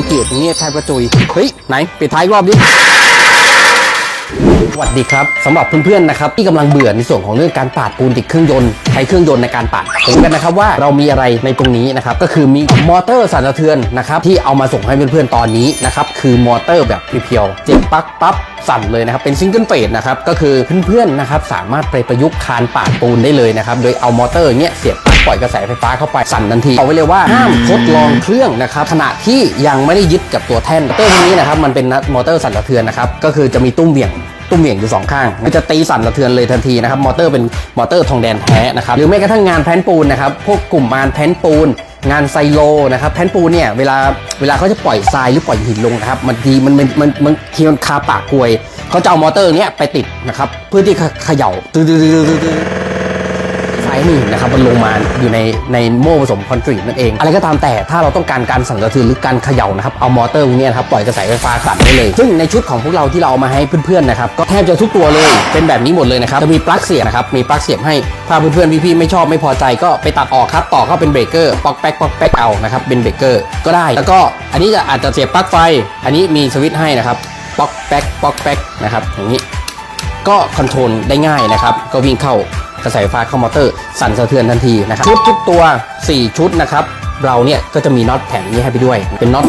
ันกรีตตรงนี้ใช่ประจุยเฮ้ยไหนปิดท้ายรอบดิ สวัสดีครับสำหรับเพื่อนๆนะครับที่กำลังเบื่อในส่วนของเรื่องการปาดปูนติดเครื่องยนต์ใช้เครื่องยนต์ในการปาดเห็นกันนะครับว่าเรามีอะไรในตรงนี้นะครับก็คือมีมอเตอร์สั่นสะเทือนนะครับที่เอามาส่งให้เพื่อนๆตอนนี้นะครับคือมอเตอร์แบบเพียวๆเจ็บปั๊กปั๊บสั่นเลยนะครับเป็นซิงเกิลเฟสนะครับก็คือเพื่อนๆนะครับสามารถไปประยุกต์คานปาดปูนได้เลยนะครับโดยเอามอเตอร์เนี้ยเสียบปลั๊กปล่อยกระแสไฟฟ้าเข้าไปสั่นทันทีเอาไว้เลยว่าห้ามทดลองเครื่องนะครับขณะที่ยังไม่ได้ยึดกับตัวแท่นมอเตอร์พวกนี้นะครับมันเป็นมอเตอร์สั่นสะเทือนนะครับก็คือจะมีตุ้มเหวี่ยง ตุ้มเหวี่ยงอยู่สองข้างมันจะตีสั่นสะเทือนเลยทันทีนะครับมอเตอร์เป็นมอเตอร์ทองแดงแท้นะครับหรือแม้กระทั่งงานแผ่นปูนนะครับพวกกลุ่มงานแผ่นปูนงานไซโลนะครับแผ่นปูนเนี่ยเวลาเวลาเขาจะปล่อยทรายหรือปล่อยหินลงนะครับมันทีมันมันมันมันทีมันคาปากกลวยเขาจะเอามอเตอร์เนี้ยไปติดนะครับเพื่อที่เขย่าตื้อ ตื้อตื้อตื้อนี่นะครับมันลงมาอยู่ในในโม่ผสมคอนกรีตนั่นเอง อะไรก็ตามแต่ถ้าเราต้องการการสั่นสะเทือนหรือการเขย่านะครับเอามอเตอร์พวกนี้นะครับปล่อยกระแสไฟฟ้าสั่นได้เลย ซึ่งในชุดของพวกเราที่เราเอามาให้เพื่อนๆนะครับก็แทบจะทุกตัวเลยเป็นแบบนี้หมดเลยนะครับจะมีปลั๊กเสียบนะครับมีปลั๊กเสียบให้ถ้าเพื่อนๆพี่ๆไม่ชอบไม่พอใจก็ไปตัดออกครับต่อเข้าเป็นเบรกเกอร์ปอกแป๊กปอกแป๊กเอานะครับเป็นเบรกเกอร์ก็ได้ แล้วก็อันนี้จะอาจจะเสียบปลั๊กไฟ อันนี้มีสวิตช์ให้นะครับปอกแป๊กปอกแป๊กนะครับอย่างนี้ก็คอนโทรลได้ง่ายนะครับ ก็วิ่งเข้า กระแสไฟฟ้าเข้ามอเตอร์ สั่นสะเทือนทันทีนะครับชุดทุกตัว 4 ชุดนะครับ เราเนี่ยก็จะมีน็อตแถมนี้ให้ไปด้วย เป็นน็อต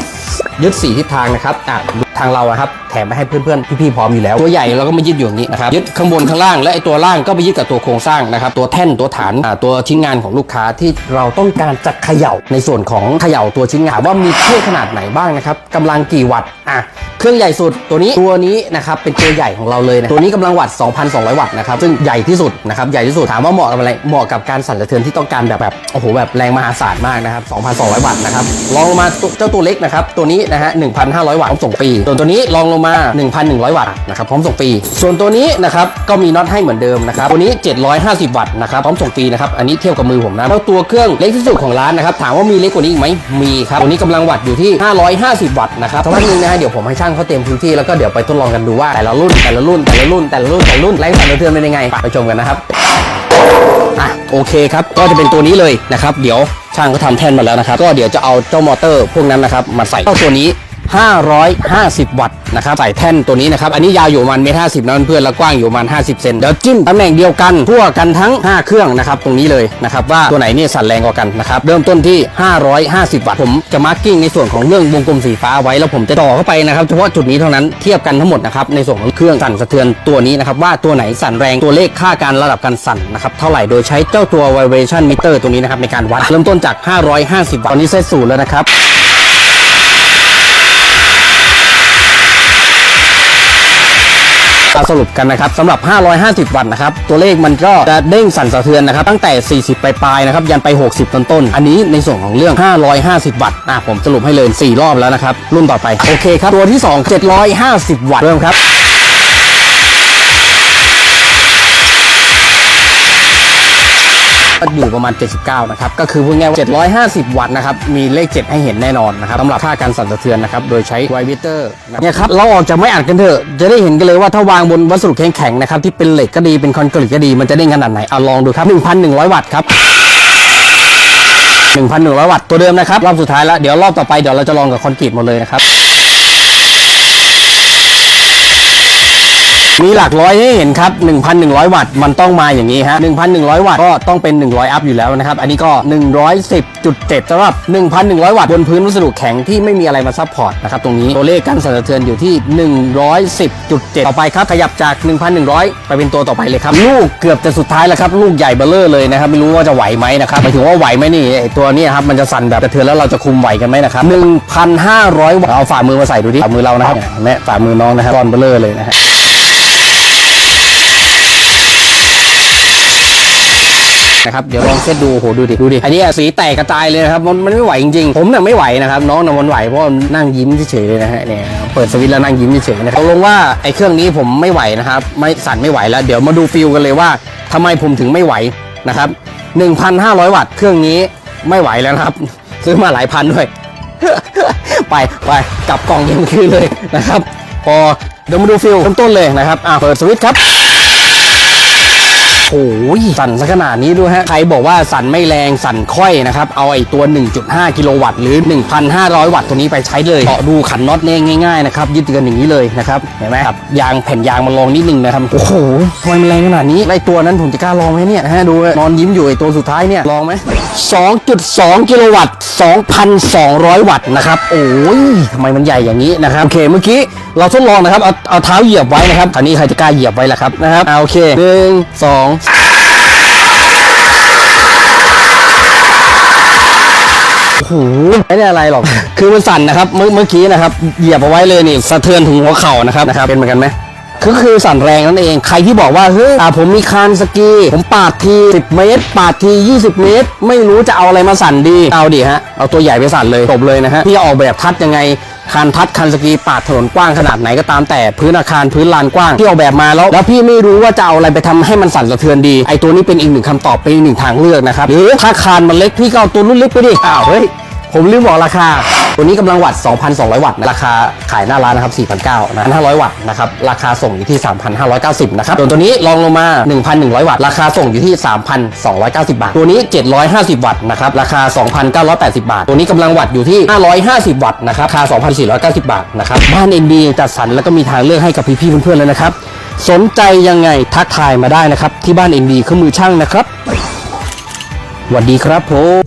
ยึด 4 ทิศทางนะครับอะทางเราอะครับแถมไปให้เพื่อนๆพี่ๆพร้อมอยู่แล้ว ตัวใหญ่เราก็ไม่ยึดอยู่อย่างนี้นะครับยึดข้างบนข้างล่างและไอตัวล่างก็ไปยึดกับตัวโครงสร้างนะครับตัวแท่นตัวฐานตัวชิ้นงานของลูกค้าที่เราต้องการจะเขย่าในส่วนของเขย่าตัวชิ้นงานว่ามีเครื่องขนาดไหนบ้างนะครับกำลังกี่วัตต์อะเครื่องใหญ่สุดตัวนี้ตัวนี้นะครับเป็นตัวใหญ่ของเราเลยนะตัวนี้กำลังวัตต์2,200 วัตต์นะครับซึ่งใหญ่ที่สุดนะครับใหญ่ที่สุดถามว่าเหมาะกับอะไรเหมาะกับการสั่นสะเทือนที่ต้องการแบบแบบโอ้โหแบบแรงมหาศาลมากนะครับ2,200 วัตต์นะครับลองลงมาเจ้าตัวเล็กนะครับตัวนี้นะฮะ1,500 วัตต์ส่งปีส่วนตัวนี้ลองลงมา 1,100 วัตต์นะครับพร้อมส่งปีส่วนตัวนี้นะครับก็มีน็อตให้เหมือนเดิมนะครับตัวนี้ 750 วัตต์นะครับพร้อมส่งปีนะครับอันนี้เทียบกับมือผมนะแล้วตัวเครื่องเล็กที่สุดของร้านนะครับถามว่ามีเล็กกว่านี้อีกไหมมีครับตัวนี้กำลังวัตต์อยู่ที่ 550 วัตต์นะครับสักพักนึงนะฮะเดี๋ยวผมให้ช่างเขาเตรียมพื้นที่แล้วก็เดี๋ยวไปทดลองกันดูว่าแต่ละรุ่นแต่ละรุ่นแต่ละรุ่นแต่ละรุ่นแต่ละรุ่นแรงสั่นสะเทือนเป็นยังไงไปชมกันนะครับอะโอเคครับก็จะเป็นตัวนี้เลยนะครับเดี๋ยวช่างเขาทำแท่นมาแล้วนะครับก็เดี๋ยวจะเอาเจ้ามอเตอร์พวกนั้นนะครับมาใส่เข้าตัวนี้ 550 วัตต์นะครับใส่แท่นตัวนี้นะครับ อันนี้ยาวอยู่ประมาณเมตรห้าสิบนะเพื่อนๆแล้วกว้างอยู่ประมาณ50 เซนเดี๋ยวจิ้มตำแหน่งเดียวกันทั่วกันทั้ง 5 เครื่องนะครับ ตรงนี้เลยนะครับ ว่าตัวไหนเนี่ยสั่นแรงกว่ากันนะครับ เริ่มต้นที่ 550 วัตต์ ผมจะมาร์กิ้งในส่วนของเรื่องวงกลมสีฟ้าไว้แล้วผมจะต่อเข้าไปนะครับเฉพาะจุดนี้เท่านั้นเทียบกันทั้งหมดนะครับในส่วนของเครื่องสั่นสะเทือนตัวนี้นะครับว่าตัวไหนสั่นแรงตัวเลขค่าการระดับการสั่นนะครับเท่าไหร่โดยใช้เจ้าตัว vibration meter ตัวนี้นะครับในการวัดเริ่มต้นจาก 550 วัตต์ตอนนี้เซตศูนย์แล้วนะครับ มาสรุปกันนะครับสำหรับ 550 วัตต์นะครับ ตัวเลขมันก็จะเด้งสั่นสะเทือนนะครับ ตั้งแต่ 40 ปลายๆนะครับ ยันไป 60 ต้นต้น อันนี้ในส่วนของเรื่อง 550 วัตต์อะผมสรุปให้เลย 4 รอบแล้วนะครับ รุ่นต่อไป โอเคครับ ตัวที่ 2 750 วัตต์เริ่มครับ็อยู่ประมาณ 79 นะครับ ก็คือพูดง่ายว่า750 วัตต์นะครับ มีเลข 7 ให้เห็นแน่นอนนะครับสำหรับค่าการสั่นสะเทือนนะครับ โดยใช้ไววิเตอร์เนี่ยครับ เราออกจากไม่อัดกันเถอะ จะได้เห็นกันเลยว่าถ้าวางบนวัสดุแข็งๆนะครับ ที่เป็นเหล็กก็ดี เป็นคอนกรีตก็ดี มันจะเด้ขนาดไหน เอาลองดูครับ 1,100 วัตต์ครับ1,100 วัตต์ ตัวเดิมนะครับ รอบสุดท้ายแล้ว เดี๋ยวรอบต่อไป เดี๋ยวเราจะลองกับคอนกรีตหมดเลยนะครับ มีหลักร้อยให้เห็นครับ 1,100 วัตต์มันต้องมาอย่างนี้ฮะ 1,100 วัตต์ก็ต้องเป็น 100 อัพอยู่แล้วนะครับ อันนี้ก็ 110.7สำหรับ 1,100 วัตต์บนพื้นวัสดุแข็งที่ไม่มีอะไรมาซัพพอร์ตนะครับตรงนี้ตัวเลขการสั่นสะเทือนอยู่ที่ 110.7 ต่อไปครับ ขยับจาก 1,100 ไปเป็นตัวต่อไปเลยครับ ลูกเกือบจะสุดท้ายแล้วครับลูกใหญ่เบ้อร่อเลยนะครับไม่รู้ว่าจะไหวไหมนะครับหมายถึงว่าไหวไหมนี่ตัวนี้ครับมันจะสั่นแบบสะเทือนแล้วเราจะคุมไหวกันไหมนะครับ1,500 วัตต์เอาฝ่ามือมาใส่ดูดิฝ่ามือเรานะครับเห็นไหมฝ่ามือน้องนะครับก้อนเบ้อร่อเลยนะฮะ นะครับเดี๋ยวลองเซตดูโหดูดิดูดิอันนี้สีแตกกระจายเลยนะครับมันมันไม่ไหวจริงๆผมเนี่ยไม่ไหวนะครับน้องน่ะมันไหวเพราะนั่งยิ้มเฉยเลยนะฮะเนี่ยเปิดสวิตช์แล้วนั่งยิ้มเฉยนะครับตกลงว่าไอ้เครื่องนี้ผมไม่ไหวนะครับไม่สั่นไม่ไหวแล้วเดี๋ยวมาดูฟิลกันเลยว่าทำไมผมถึงไม่ไหวนะครับ1,500 วัตต์เครื่องนี้ไม่ไหวแล้วครับ ซื้อมาหลายพันด้วย ไปไปกลับกล่องยังคืนเลยนะครับ พอเดี๋ยวมาดูฟิลเริ่มต้นเลยนะครับอ่าเปิดสวิตช์ครับ หสั่นซะขนาดนี้ด้วยฮะ ใครบอกว่าสั่นไม่แรงสั่นค่อยนะครับ เอาไอ้ตัว 1.5 กิโลวัตต์หรือ 1,500 วัตต์ตัวนี้ไปใช้เลยเจาะดูขันน็อตเนี่ยง่ายๆนะครับ ยึดกันอย่างนี้เลยนะครับ เห็นไหมครับ ยางแผ่นยางมาลองนิดนึงนะครับ โอ้โหทำไมมันแรงขนาดนี้ไอ้ตัวนั้นผมจะกล้าลองไหมเนี่ยฮะดูนอนยิ้มอยู่ไอ้ตัวสุดท้ายเนี่ยลองไหม2.2 กิโลวัตต์ 2,200 วัตต์นะครับ โอ้ยทำไมมันใหญ่อย่างนี้นะครับ โอเค เมื่อกี้เราทดลองนะครับ เอาเอาเท้าเหยียบไว้นะครับคราวนี้ใครจะกล้าเหยียบไว้ล่ะครับนะครับเอาโอเคหนึ่งสอง โอ้โหไม่ได้อะไรหรอก คือมันสั่นนะครับเมื่อเมื่อกี้นะครับเหยียบเอาไว้เลยนี่สะเทือนถึงหัวเข่านะครับนะครับเป็นเหมือนกันไหมคือคือสั่นแรงนั่นเอง ใครที่บอกว่าเฮ้ยอ่าผมมีคานสกี ผมปาดที 10 เมตร ปาดที 20 เมตร ไม่รู้จะเอาอะไรมาสั่นดี เอาดิฮะ เอาตัวใหญ่ไปสั่นเลยจบเลยนะฮะ พี่จะออกแบบทัดยังไง คันทัดคันสกีปาดถนนกว้างขนาดไหนก็ตามแต่พื้นอาคารพื้นลานกว้างที่ออกแบบมาแล้ว แล้วพี่ไม่รู้ว่าจะเอาอะไรไปทำให้มันสั่นสะเทือนดีไอตัวนี้เป็นอีกหนึ่งคำตอบเป็นอีกหนึ่งทางเลือกนะครับหรือถ้าคานมันเล็กพี่ก็เอาตัวรุ่นเล็กไปดิอ้าวเฮ้ยผมลืมบอกราคา ตัวนี้กำลังวัตต์ 2,200 วัตต์นะราคาขายหน้าร้านนะครับ 4,900นะ500 วัตต์นะครับ ราคาส่งอยู่ที่ 3,590 นะครับส่วนตัวนี้ลองลงมา 1,100 วัตต์ ราคาส่งอยู่ที่ 3,290 บาท ตัวนี้ 750 วัตต์นะครับ ราคา 2,980 บาท ตัวนี้กำลังวัตต์อยู่ที่ 550 วัตต์นะครับ ราคา 2,490 บาทนะครับ บ้าน NB จัดสรรแล้วก็มีทางเลือกให้กับพี่ๆเพื่อนๆเลยนะครับ สนใจยังไงทักทายมาได้นะครับที่บ้าน NB เครื่องมือช่างนะครับสวัสดีครับผม